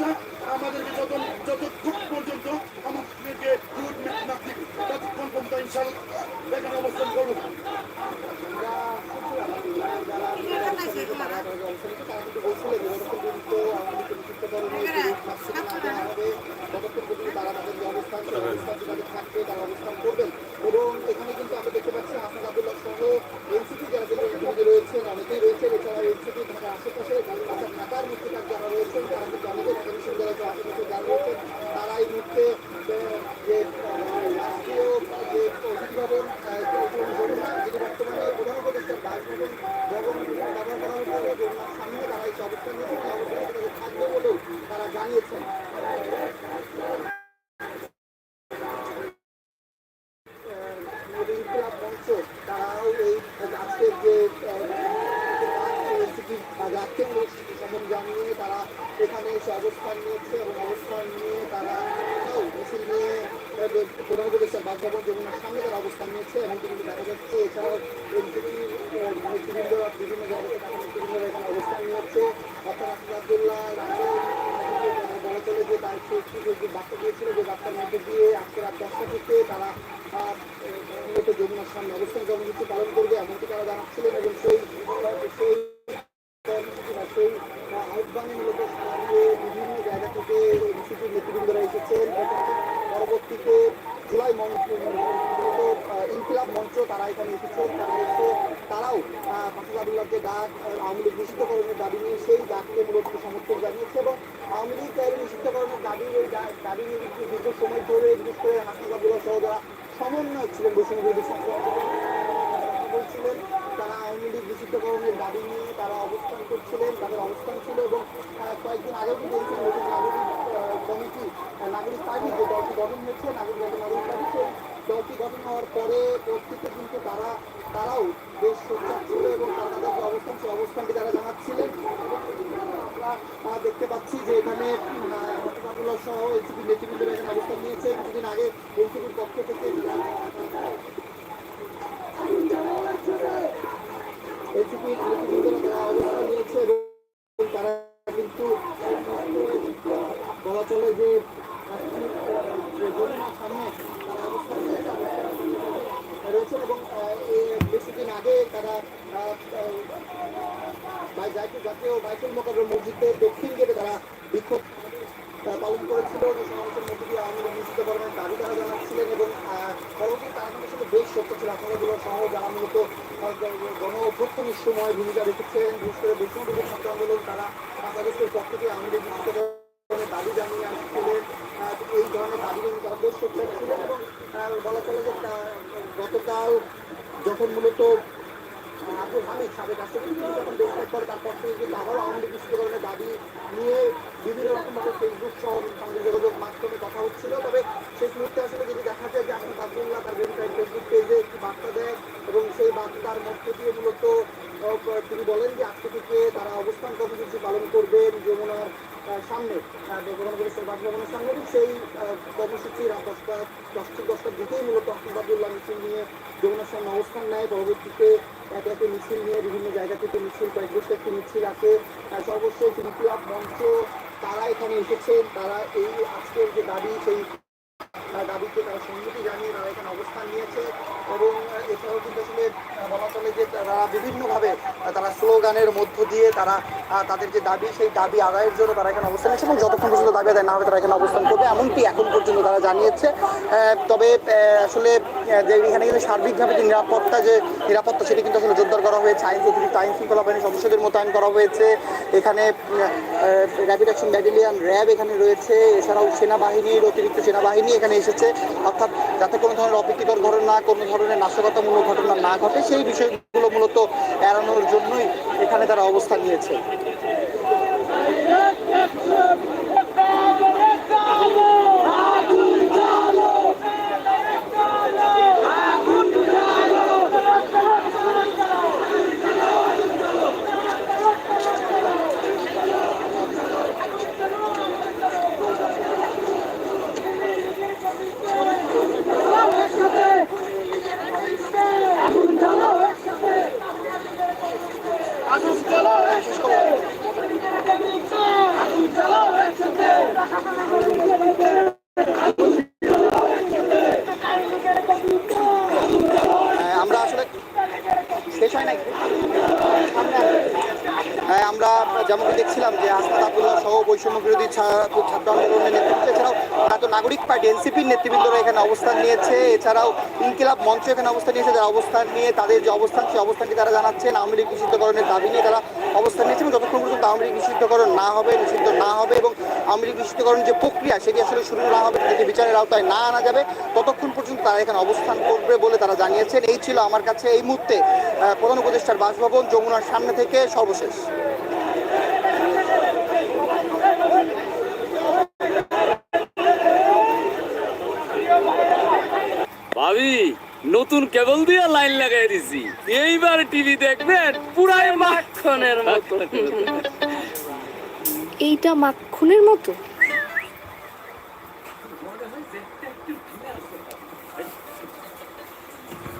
ব্যবস্থা আমাদেরকে যত যতক্ষণ পর্যন্ত আমাদেরকে রুট ম্যাপ না দিবে ততক্ষণ পর্যন্ত ইনশাল্লাহ এখানে অবস্থান করব। এবং এখানে কিন্তু আমরা দেখতে পাচ্ছি আহমদ আবদুল্লাহ সহ এনসিপি যারা কিন্তু রয়েছেন অনেকেই রয়েছেন এছাড়া এনসিপি ঢাকার আশেপাশে অর্থাৎ ঢাকার মুক্তিকার যারা রয়েছেন তারা কিন্তু আমাদের ঢাকা বিশ্ববিদ্যালয়ের আশেপাশে যারা রয়েছেন তারা এই মুহূর্তে যে রাষ্ট্রীয় যে অভিভাবন যমুনা যেটি বর্তমানে প্রধান উপদেষ্টার বাসভবন ভবন ব্যবহার করা হচ্ছে যমুনার সামনে তারা এই অবস্থান থাকবে বলেও তারা জানিয়েছেন এই আজকের যে রাখতে সম্মান জানিয়ে তারা এখানে এসে অবস্থান নিয়েছে এবং অবস্থান নিয়ে তারা মিছিল নিয়ে প্রধান উপদেষ্টা সামনে তারা অবস্থান নিয়েছে এবং দেখা যাচ্ছে এছাড়াও এনসিপি নেতৃবৃন্দ বিভিন্ন জায়গাতে তারা নেতৃবৃন্দ এখানে অবস্থান নিয়েছে অর্থাৎ আব্দুল্লাহ যে তার যে বার্তা দিয়েছিল যে বার্তার মধ্যে দিয়ে আজকে রাত দশটা তারা মূলত যমুনার সামনে অবস্থান কর্মসূচি পালন করবে এমনকি তারা জানাচ্ছিলেন এবং সেই বিভিন্ন জায়গা থেকে নেতৃবৃন্দরা এসেছেন পরবর্তীতে জুলাই মঞ্চ ইনকিলাব মঞ্চ তারা এখানে এসেছেন তারা এসে, তারাও মাসুদ আবদুল্লাহকে ডাক আওয়ামী লীগ নিষিদ্ধকরণের দাবি নিয়ে সেই ডাককে মূলত সমর্থন জানিয়েছে এবং আওয়ামী লীগ নিষিদ্ধকরণের দাবি ওই দাবি নিয়ে কিন্তু দীর্ঘ সময় ধরে বিশেষ করে মাসুদ আবদুল্লাহ সহ যারা সমন্বয় ছিলেন বৈষম্য বিরোধী ছাত্র আন্দোলন বলছিলেন, তারা আওয়ামী লীগ নিষিদ্ধকরণের দাবি নিয়ে তারা অবস্থান করছিলেন, তাদের অবস্থান ছিল এবং কয়েকদিন আগেও কিন্তু কমিটি, নাগরিক পার্টি যে দলটি গঠন হয়েছে, নাগরিক জাতীয় নাগরিক পার্টি সেই দলটি গঠন হওয়ার পরে পরবর্তীতে কিন্তু তারা, তারাও বেশ সোচ্চার ছিল এবং তারা তাদের যে অবস্থান সেই অবস্থানটি তারা জানাচ্ছিলেন। আমরা দেখতে পাচ্ছি যে এখানে মোহাম্মদুল্লাহ সহ এনসিপি নেতৃবৃন্দরা এখানে অবস্থান নিয়েছে। কিছুদিন আগে এনসিপির পক্ষ থেকে অবস্থান নিয়েছে এবং তারা কিন্তু বলা চলে যে যমুনার সামনে তারা অবস্থান নিয়েছে, রয়েছেন এবং আহ, এ কিছুদিন আগে তারা জাতীয় বাইতুল মোকাবের মসজিদের দক্ষিণ গেটে তারা বিক্ষোভ পালন করেছিল। যে সমাবেশের মধ্যে দিয়ে আওয়ামী লীগ নিষিদ্ধ করার দাবি তারা জানাচ্ছিলেন এবং পরবর্তী তারা কিন্তু আসলে বেশ সত্য ছিল। আপনারাগুলো সহ যারা মূলত গণ অভ্যর্থনের সময় ভূমিকা রেখেছেন। বিশেষ করে বৈষ্ণব ছাত্র আন্দোলন তারা বাংলাদেশের পক্ষ থেকে আওয়ামী লীগ নিষিদ্ধ দাবি জানিয়ে আসছিলেন। এই ধরনের দাবি নিয়ে তারা বেশ সোচ্চার ছিলেন এবং বলা চলে যে গতকাল যখন মূলত সাবেক রাষ্ট্রপতি তিনি যখন দেশত্যাগ করে তারপর থেকে কিন্তু আবারও আওয়ামী লীগ নিষিদ্ধকরণের দাবি নিয়ে বিভিন্ন রকমভাবে ফেসবুক সহ সামাজিক যোগাযোগ মাধ্যমে কথা হচ্ছিল তবে শেষ মুহূর্তে আসলে যদি দেখা যায় যে আহমদ আবদুল্লাহ তার ভেরিফাইড ফেসবুক পেজে একটি বার্তা দেয় এবং সেই বার্তার মধ্য দিয়ে মূলত তিনি বলেন যে আজকে থেকে তারা অবস্থান কর্মসূচি পালন করবেন যমুনার সামনে আহ, প্রধান উপদেষ্টার বাসভবনের সামনে সেই কর্মসূচি রাত দশটা দশ থেকে দশটার দিকেই মূলত আহমদ আবদুল্লাহ মিছিল নিয়ে যমুনার সামনে অবস্থান নেয়। পরবর্তীতে একে একে মিছিল নিয়ে বিভিন্ন জায়গা থেকে মিছিল, কয়েক বছর একটি মিছিল আছে। সর্বস্ব বিপ্লব মঞ্চ, তারা এখানে এসেছেন তারা এই আজকের যে দাবি, সেই দাবিকে তারা সম্মতি জানিয়ে তারা এখানে অবস্থান নিয়েছে। এবং এছাড়াও কিন্তু আসলে বলা চলে যে তারা বিভিন্নভাবে তারা স্লোগানের মধ্য দিয়ে তারা তাদের যে দাবি, সেই দাবি আদায়ের জন্য তারা এখানে অবস্থান নিয়েছে এবং যতক্ষণ পর্যন্ত দাবি আদায় না হবে, তারা এখানে অবস্থান করবে, এমনকি এখন পর্যন্ত তারা জানিয়েছে তবে আসলে যে এখানে কিন্তু সার্বিকভাবে যে নিরাপত্তা যে নিরাপত্তা, সেটি কিন্তু আসলে জোরদার করা হয়েছে, আইন অতিরিক্ত আইন শৃঙ্খলা বাহিনীর সদস্যদের মোতায়েন করা হয়েছে, এখানে র্যাপিড অ্যাকশন ব্যাটালিয়ান র্যাব এখানে রয়েছে, এছাড়াও সেনাবাহিনীর অতিরিক্ত সেনাবাহিনী এখানে এসেছে, অর্থাৎ যাতে কোনো ধরনের অপ্রীতিকর ঘটনা, কোনো ধরনের নাশকতামূলক ঘটনা না ঘটে, সেই বিষয়গুলো মূলত এড়ানোর জন্যই এখানে তারা অবস্থান নিয়েছে। শেষ হয় নাই হ্যাঁ আমরা যেমনটি দেখছিলাম যে হাসনাত আবদুল্লাহ সহ বৈষম্য বিরোধী ছাত্র আন্দোলনের নেতৃত্ব, এছাড়াও এত নাগরিক পার্টি, এনসিপির নেতৃবৃন্দরা এখানে অবস্থান নিয়েছে, এছাড়াও ইনকিলাব মঞ্চ এখানে অবস্থান নিয়েছে, যারা অবস্থান নিয়ে তাদের যে অবস্থান, সেই অবস্থানটি তারা জানাচ্ছেন। আওয়ামী লীগ নিষিদ্ধকরণের দাবি নিয়ে তারা অবস্থান নিয়েছে এবং যতক্ষণ পর্যন্ত আওয়ামী লীগ নিষিদ্ধকরণ না হবে, নিষিদ্ধ না হবে এবং আওয়ামী লীগ নিষিদ্ধকরণ যে প্রক্রিয়া, সেটি আসলে শুরু না হবে যদি বিচারের আওতায় না আনা যাবে, ততক্ষণ পর্যন্ত তারা এখানে অবস্থান করবে বলে তারা জানিয়েছেন। এই ছিল আমার কাছে এই মুহূর্তে প্রধান উপদেষ্টার বাসভবন যমুনার সামনে থেকে সর্বশেষ। ভাবি নতুন কেবল দিয়ে লাইন লাগাই দিছি। এইবার টিভি দেখবেন পুরাই মাখনের মতো। এইটা মাখনের মতো?